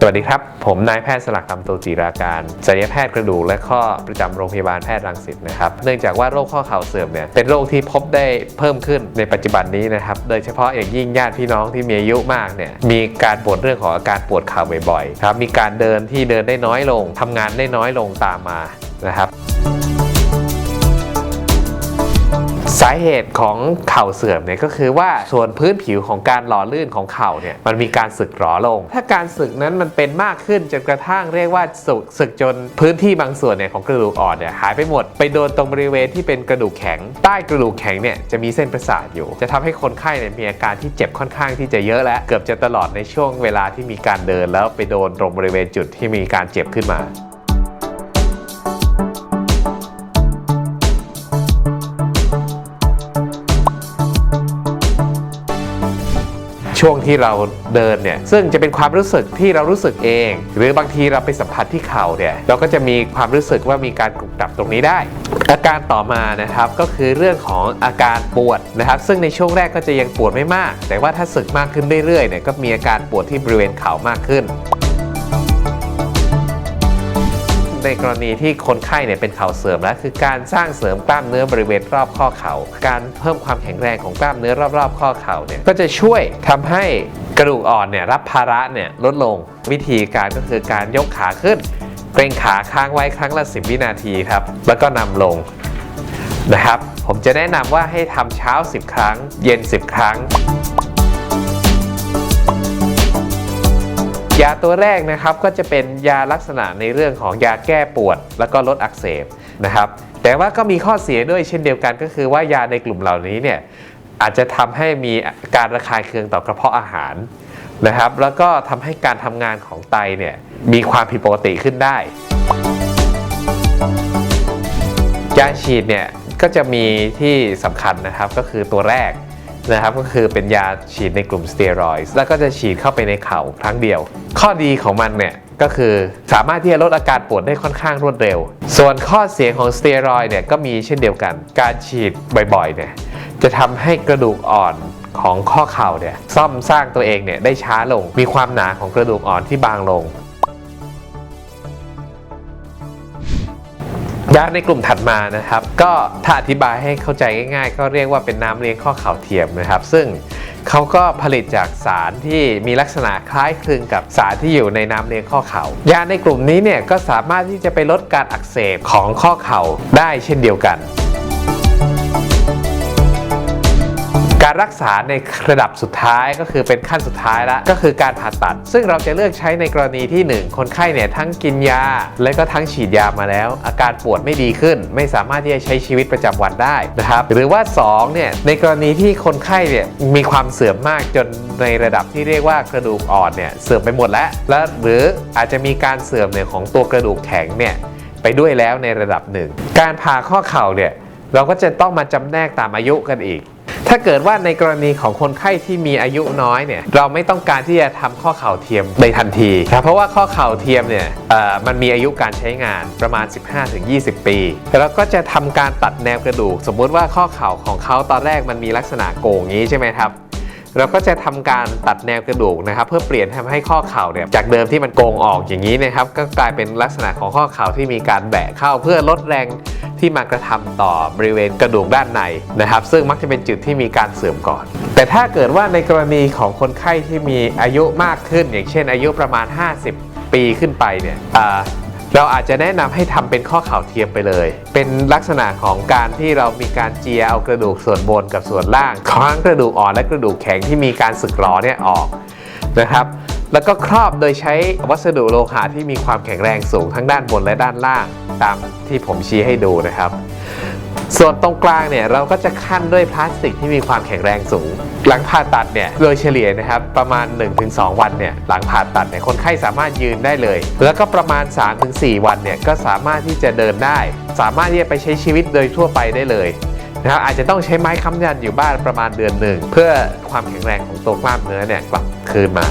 สวัสดีครับ ผมนายแพทย์สลักคำโตจิราการศัลยแพทย์กระดูกและข้อประจำโรงพยาบาลแพทย์รังสิตนะครับ เนื่องจากว่าโรคข้อเข่าเสื่อมเนี่ยเป็นโรคที่พบได้เพิ่มขึ้นในปัจจุบันนี้นะครับ โดยเฉพาะอย่างยิ่งญาติพี่น้องที่มีอายุมากเนี่ยมีการปวดเรื่องของอาการปวดเข่าบ่อยๆครับมีการเดินที่เดินได้น้อยลงทำงานได้น้อยลงตามมานะครับ สาเหตุของเข่าเสื่อมเนี่ยก็คือว่าส่วนพื้นผิวของการหล่อลื่นของเข่าเนี่ยมันมีการสึกหรอลง ถ้าการสึกนั้นมันเป็นมากขึ้นจนกระทั่งเรียกว่าสึกสึกจนพื้นที่บางส่วนเนี่ยของกระดูกอ่อนเนี่ยหายไปหมดไปโดนตรงบริเวณที่เป็นกระดูกแข็ง ใต้กระดูกแข็งเนี่ยจะมีเส้นประสาทอยู่ จะทำให้คนไข้เนี่ยมีอาการที่เจ็บค่อนข้างที่จะเยอะและเกือบจะตลอดในช่วงเวลาที่มีการเดินแล้วไปโดนตรงบริเวณจุดที่มีการเจ็บขึ้นมา ช่วงที่เราเดินเนี่ยซึ่งจะเป็นความรู้สึกที่เรารู้สึกเอง หรือบางทีเราไปสัมผัสที่เข่าเนี่ยเราก็จะมีความรู้สึกว่ามีการกรุบกรับตรงนี้ได้ อาการต่อมานะครับก็คือเรื่องของอาการปวดนะครับ ซึ่งในช่วงแรกก็จะยังปวดไม่มาก แต่ว่าถ้าสึกมากขึ้นเรื่อยๆเนี่ยก็มีอาการปวดที่บริเวณเข่ามากขึ้นในกรณีที่คนไข้เนี่ยเป็นเข่าเสื่อมแล้วคือการสร้างเสริมกล้ามเนื้อบริเวณรอบข้อเข่าการ เพิ่มความแข็งแรงของกล้ามเนื้อรอบๆ ข้อเข่าเนี่ยก็จะช่วยทำให้กระดูกอ่อนเนี่ยรับภาระเนี่ยลดลงวิธีการก็คือการยกขาขึ้น เกรงขาค้างไว้ครั้งละ 10 วินาทีครับ แล้วก็นำลงนะครับ ผมจะแนะนำว่าให้ทำเช้า 10 ครั้ง เย็น 10 ครั้งยาตัวแรกนะครับก็จะเป็นยาลักษณะในเรื่องของยาแก้ปวด แล้วก็ลดอักเสบนะครับ แต่ว่าก็มีข้อเสียด้วยเช่นเดียวกันก็คือว่ายาในกลุ่มเหล่านี้เนี่ยอาจจะทำให้มีการระคายเคืองต่อกระเพาะอาหารนะครับ แล้วก็ทำให้การทำงานของไตเนี่ยมีความผิดปกติขึ้นได้ ยาฉีดเนี่ยก็จะมีที่สำคัญนะครับก็คือตัวแรกนะครับก็คือเป็นยาฉีดในกลุ่มสเตียรอยด์แล้วก็จะฉีดเข้าไปในเข่าครั้งเดียว ข้อดีของมันเนี่ย ก็คือสามารถที่จะลดอาการปวดได้ค่อนข้างรวดเร็ว ส่วนข้อเสียของสเตียรอยเนี่ยก็มีเช่นเดียวกัน การฉีดบ่อยๆเนี่ยจะทำให้กระดูกอ่อนของข้อเข่าเนี่ยซ่อมสร้างตัวเองเนี่ยได้ช้าลง มีความหนาของกระดูกอ่อนที่บางลง ยาในกลุ่มถัดมานะครับ ก็ถ้าอธิบายให้เข้าใจง่าย ๆ ก็เรียกว่าเป็นน้ำเลี้ยงข้อเข่าเทียมนะครับ ซึ่ง เขาก็ผลิตจากสารที่มีลักษณะคล้ายคลึงกับสารที่อยู่ในน้ำเลี้ยงข้อเข่ายาในกลุ่มนี้เนี่ยก็สามารถที่จะไปลดการอักเสบของข้อเข่าได้เช่นเดียวกัน การรักษาในระดับสุดท้ายก็คือเป็นขั้นสุดท้ายล้วก็คือการผ่าตัด ซึ่งเราจะเลือกใช้ในกรณีที่ 1 คนไข้เนี่ยทั้งกินยา และก็ทั้งฉีดยามาแล้ว อาการปวดไม่ดีขึ้น ไม่สามารถที่จะใช้ชีวิตประจำวันได้นะครับหรือว่า2เนี่ยในกรณีที่คนไข้เนี่ยมีความเสื่อมมากจนในระดับที่เรียกว่ากระดูกอ่อนเนี่ยเสื่อมไปหมดแล้ว และหรืออาจจะมีการเสื่อมเนี่ยของตัวกระดูกแข็งเนี่ยไปด้วยแล้วในระดับหนึ่งการผ่าข้อเข่าเนี่ยเราก็จะต้องมาจำแนกตามอายุกันอีก ถ้าเกิดว่าในกรณีของคนไข้ที่มีอายุน้อยเนี่ยเราไม่ต้องการที่จะทำข้อเข่าเทียมในทันทีครับเพราะว่าข้อเข่าเทียมเนี่ยเอ่อมันมีอายุการใช้งานประมาณ 15-20 ปีแล้วก็จะทำการตัดแนวกระดูก สมมุติว่าข้อเข่าของเขาตอนแรกมันมีลักษณะโก่งอย่างนี้ใช่ไหมครับ เราก็จะทำการตัดแนวกระดูกนะครับ เพื่อเปลี่ยนทำให้ข้อเข่าเนี่ยจากเดิมที่มันโกงออกอย่างนี้นะครับ ก็กลายเป็นลักษณะของข้อเข่าที่มีการแบะเข้าเพื่อลดแรงที่มากระทำต่อบริเวณกระดูกด้านในนะครับ ซึ่งมักจะเป็นจุดที่มีการเสื่อมก่อน แต่ถ้าเกิดว่าในกรณีของคนไข้ที่มีอายุมากขึ้น อย่างเช่น อายุประมาณ 50 ปีขึ้นไปเนี่ย เราอาจจะแนะนำให้ทำเป็นข้อเข่าเทียมไปเลย เป็นลักษณะของการที่เรามีการเจียเอากระดูกส่วนบนกับส่วนล่างครั้งกระดูกอ่อนและกระดูกแข็งที่มีการสึกหรอเนี่ยออกนะครับ แล้วก็ครอบโดยใช้วัสดุโลหะที่มีความแข็งแรงสูงทั้งด้านบนและด้านล่าง ตามที่ผมชี้ให้ดูนะครับ ส่วนตรงกลางเนี่ยเราก็จะขั้นด้วยพลาสติกที่มีความแข็งแรงสูง หลังผ่าตัดเนี่ยโดยเฉลี่ยนะครับประมาณ 1-2 วันเนี่ยหลังผ่าตัดเนี่ยคนไข้สามารถยืนได้เลย แล้วก็ประมาณ 3-4 วันเนี่ยก็สามารถที่จะเดินได้ สามารถที่จะไปใช้ชีวิตโดยทั่วไปได้เลยนะครับอาจจะต้องใช้ไม้ค้ำยันอยู่บ้านประมาณเดือนหนึ่ง เพื่อความแข็งแรงของตัวกล้ามเนื้อเนี่ยกลับคืนมา